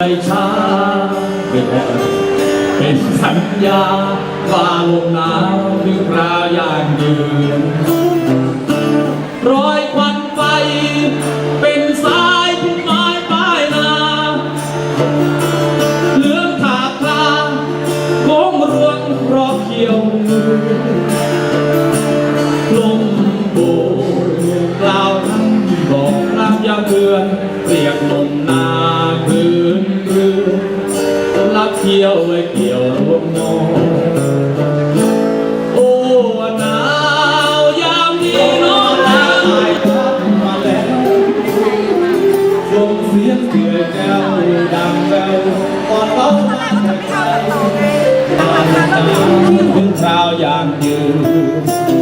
ไม่ช้าเป็นเป็นสัญญาว่าลมหนาวหรือปลายางยืน ร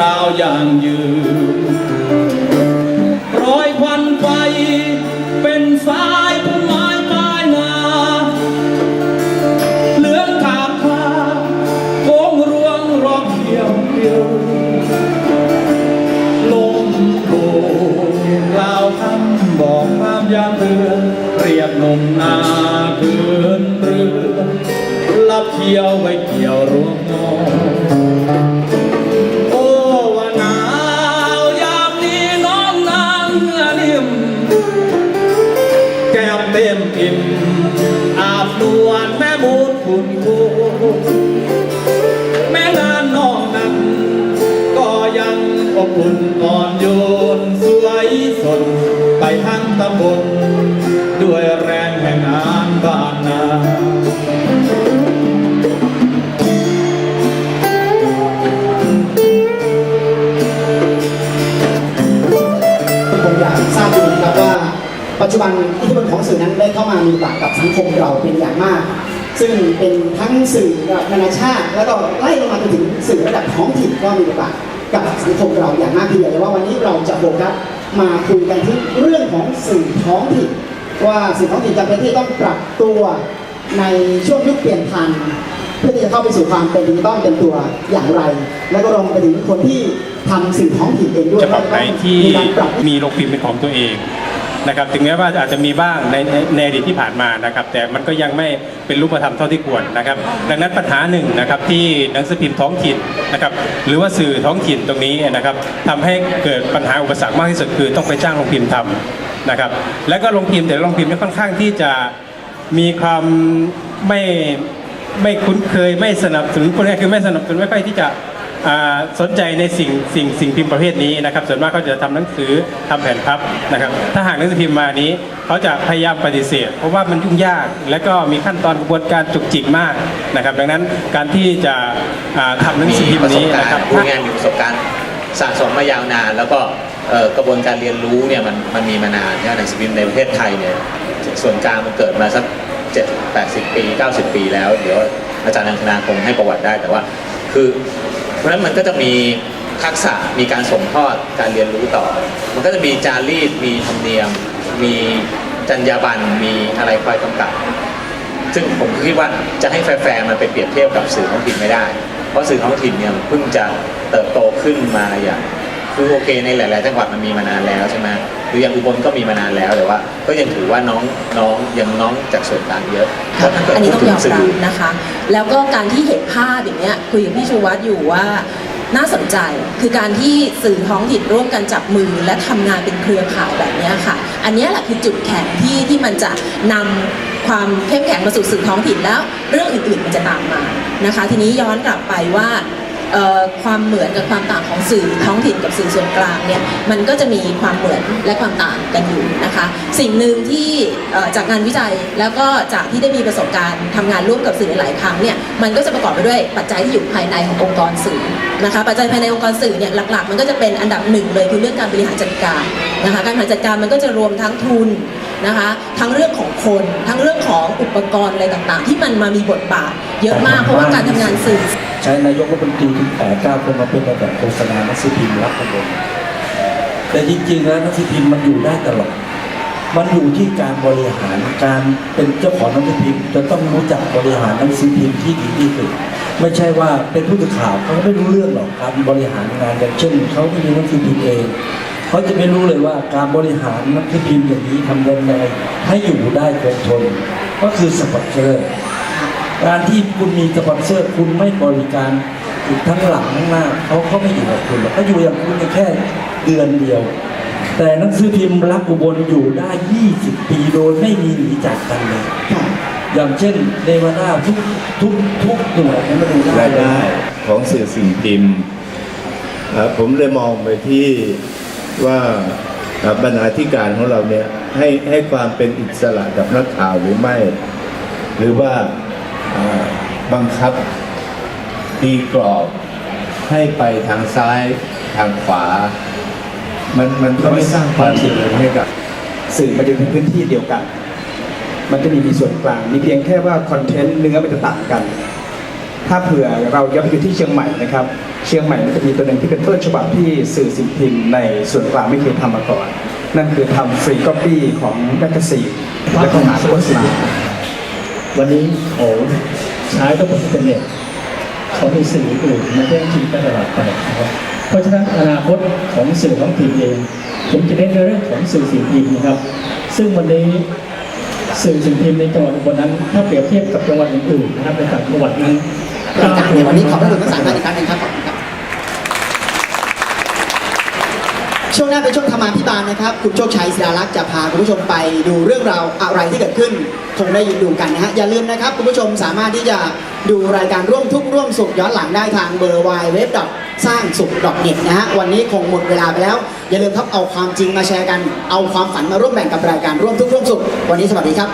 ราวอย่างยืนร้อยควันไฟเป็นสายพุ่มไม้ป้ายนาเหลืองขามคาโค้งรวงรอบเขียวเดียวลมโกกล่าวคำบอกความยามเตือนเรียกนมนาคืนเรือลับเที่ยวไว้เกี่ยวรวมนอน อาบนวลแม่มูลคุณคุณ ปัจจุบันอิทธิพลของสื่อนั้นได้เข้ามามีบทบาทกับสังคมเราเป็นอย่างมาก ซึ่งเป็นทั้งสื่อระดับนานาชาติ แล้วก็ไล่ลงมาจนถึงสื่อระดับท้องถิ่นก็มีบทบาทกับสังคมเราอย่างมากทีเดียวแต่ว่าวันนี้เราจะโฟกัสมาคุยกันที่เรื่องของสื่อท้องถิ่นว่าสื่อท้องถิ่นจำเป็นที่ต้องปรับตัวในช่วงยุคเปลี่ยนผ่านเพื่อที่จะเข้าไปสู่ความเป็นดิจิตอลเต็มตัวอย่างไร แล้วก็รวมไปถึงคนที่ทำสื่อท้องถิ่นเองด้วยฉบับไหนที่มีการปรับมีโรงพิมพ์เป็นของตัวเอง นะครับถึงแม้ว่าอาจจะมีบ้างในในในอดีตที่ผ่านมานะครับ แต่มันก็ยังไม่เป็นรูปธรรมเท่าที่ควรนะครับ ดังนั้นปัญหาหนึ่งนะครับที่หนังสือพิมพ์ท้องถิ่นนะครับหรือว่าสื่อท้องถิ่นตรงนี้นะครับทำให้เกิดปัญหาอุปสรรคมากที่สุดคือต้องไปจ้างโรงพิมพ์ทำนะครับ แล้วก็โรงพิมพ์แต่โรงพิมพ์นี่ค่อนข้างที่จะมีความไม่ไม่คุ้นเคยไม่สนับสนุนคนนี้คือไม่สนับสนุนไม่ค่อยที่จะ สนใจในสิ่งสิ่งสิ่งพิมพ์ประเภทนี้นะครับ ส่วนมากเขาจะทำหนังสือทำแผ่นพับนะครับ ถ้าหากหนังสือพิมพ์มานี้เขาจะพยายามปฏิเสธ เพราะว่ามันยุ่งยาก และก็มีขั้นตอนกระบวนการจุกจิกมากนะครับ ดังนั้นการที่จะอ่าทำหนังสือพิมพ์นี้นะครับพูดง่ายๆมีประสบการณ์สะสมมายาวนาน แล้วก็กระบวนการเรียนรู้เนี่ยมันมันมีมานานเนี่ยหนังสือพิมพ์ในประเทศไทยเนี่ยส่วนกลางมันเกิดมาสัก7 80 ปี 90 ปีแล้ว เดี๋ยวอาจารย์อังคณาคงให้ประวัติได้แต่ว่า คือ เพราะฉะนั้นมันก็จะมีทักษะมีการส่งทอดการเรียนรู้ต่อ มันก็จะมีจารีตมีธรรมเนียม มีจรรยาบรรณมีอะไรคอยกำกับ ซึ่งผมคิดว่าจะให้แฟร์ๆมันไปเปรียบเทียบกับสื่อท้องถิ่นไม่ได้ เพราะสื่อท้องถิ่นเนี่ยเพิ่งจะเติบโตขึ้นมาอย่างคือโอเคในหลาย ๆ จังหวัดมันมีมานานแล้วใช่ไหม รืออย่างอุบลก็มีมานานแล้วแต่ว่า ก็ยังถือว่าน้องน้องยังน้องจากส่วนกลางเยอะเพค่ะราะถ้าเกิดอันนี้พูดต้องถึยงอมสื่รัอบนะคะ แล้วก็การที่เห็นภาพอย่างเนี้ยคุยกับพี่ชูวัฒน์อยู่ว่าน่าสนใจคือการที่สื่อท้องถิ่นร่วมกันจับมือและทำงานเป็นเครือข่ายแบบเนี้ยค่ะ อันเนี้ยแหละคือจุดแข็งที่ที่มันจะนำความเข้มแข็งมาสู่สื่อท้องถิ่นแล้ว เรื่องอื่นๆมันจะตามมานะคะ ทีนี้ย้อนกลับไปว่าเอ่อ ความเหมือนกับความต่างของสื่อท้องถิ่นกับสื่อส่วนกลางเนี่ยมันก็จะมีความเหมือนและความต่างกันอยู่นะคะ สิ่งหนึ่งที่จากงานวิจัยแล้วก็จากที่ได้มีประสบการณ์ทำงานร่วมกับสื่อหลายครั้งเนี่ยมันก็จะประกอบไปด้วยปัจจัยที่อยู่ภายในขององค์กรสื่อนะคะปัจจัยภายในองค์กรสื่อเนี่ยหลักๆ มันก็จะเป็นอันดับหนึ่งเลยคือเรื่องการบริหารจัดการนะคะการบริหารจัดการมันก็จะรวมทั้งทุนนะคะทั้งเรื่องของคนทั้งเรื่องของอุปกรณ์อะไรต่างๆ ที่มันมามีบทบาทเยอะมากเพราะว่าการทำงานสื่อ ใช้นายกรัฐมนตรีถึงแปดเก้าคนมาเป็นแบบโฆษณาหนังสือพิมพ์รับขบนแต่จริงๆแล้วหนังสือพิมพ์มันอยู่ได้ตลอดมันอยู่ที่การบริหารการเป็นเจ้าของหนังสือพิมพ์จะต้องรู้จักบริหารหนังสือพิมพ์ที่ดีที่สุดไม่ใช่ว่าเป็นผู้สื่อข่าวเขาไม่รู้เรื่องหรอกการบริหารงานอย่างเช่นเขาไม่มีหนังสือพิมพ์เองเขาจะไม่รู้เลยว่าการบริหารหนังสือพิมพ์อย่างนี้ทำยังไงให้อยู่ได้คงทนก็คือสปอนเซอร์ การที่คุณมีสปอนเซอร์คุณไม่บริการอีกทั้งหลังทั้งหน้าเขาเขาไม่อยู่กับคุณหรอกเขาอยู่อย่างคุณแค่เดือนเดียว แต่หนังสือพิมพ์รักอุบลอยู่ได้ 20 ปีโดยไม่มีหนีจากกันเลยค่ะอย่างเช่นเนวาดาทุกทุกทุกหน่วยนั้นมาดูได้รายเลยได้ของสื่อสิ่งพิมพ์เอ่อผมเลยมองไปที่ว่าเอ่อบรรณาธิการของเราเนี่ยให้ให้ความเป็นอิสระกับนักข่าวหรือไม่ หรือว่าเอ่อ บังคับตีกรอบให้ไปทางซ้ายทางขวา มันมันก็ไม่สร้างความเจริญให้กับ สื่อมันจะเป็นพื้นที่เดียวกัน มันจะมีมีส่วนกลางมีเพียงแค่ว่าคอนเทนต์เนื้อมันจะต่างกัน ถ้าเผื่อเราย้อนไปดูที่เชียงใหม่นะครับ เชียงใหม่มันจะมีตัวหนึ่งที่เป็นต้นฉบับที่สื่อสิ่งพิมพ์ในส่วนกลางไม่เคยทำมาก่อน นั่นคือทำฟรีก๊อปปี้ของแมกกาซีนและก็หาโฆษณา วันนี้เขาใช้ระบบอินเทอร์เน็ตเขามีสื่ออื่นมาแย่งชิงตลอดไปนะครับเพราะฉะนั้นอนาคตของสื่อท้องถิ่นเองผมจะเน้นในเรื่องของสื่อสิ่งพิมพ์นะครับ ซึ่งวันนี้สื่อสิ่งพิมพ์ในจังหวัดอุบลนั้น ถ้าเปรียบเทียบกับจังหวัดอื่นๆนะครับในต่างจังหวัดนั้นรายการในวันนี้ขอบพระคุณทั้งสามท่านอีกครั้งหนึงครับขอบคุณครับ ช่วงหน้าเป็นช่วงธรรมาภิบาลนะครับ คุณโชคชัยศิลาลักษณ์จะพาคุณผู้ชมไปดูเรื่องราวอะไรที่เกิดขึ้นคงได้ยินดูกันนะฮะอย่าลืมนะครับ คุณผู้ชมสามารถที่จะดูรายการร่วมทุกข์ร่วมสุขย้อนหลังได้ทางเบอร์วายเว็บดอทสร้างสุข .net นะฮะวันนี้คงหมดเวลาไปแล้ว อย่าลืมครับเอาความจริงมาแชร์กัน เอาความฝันมาร่วมแบ่งกับรายการร่วมทุกข์ร่วมสุข วันนี้สวัสดีครับ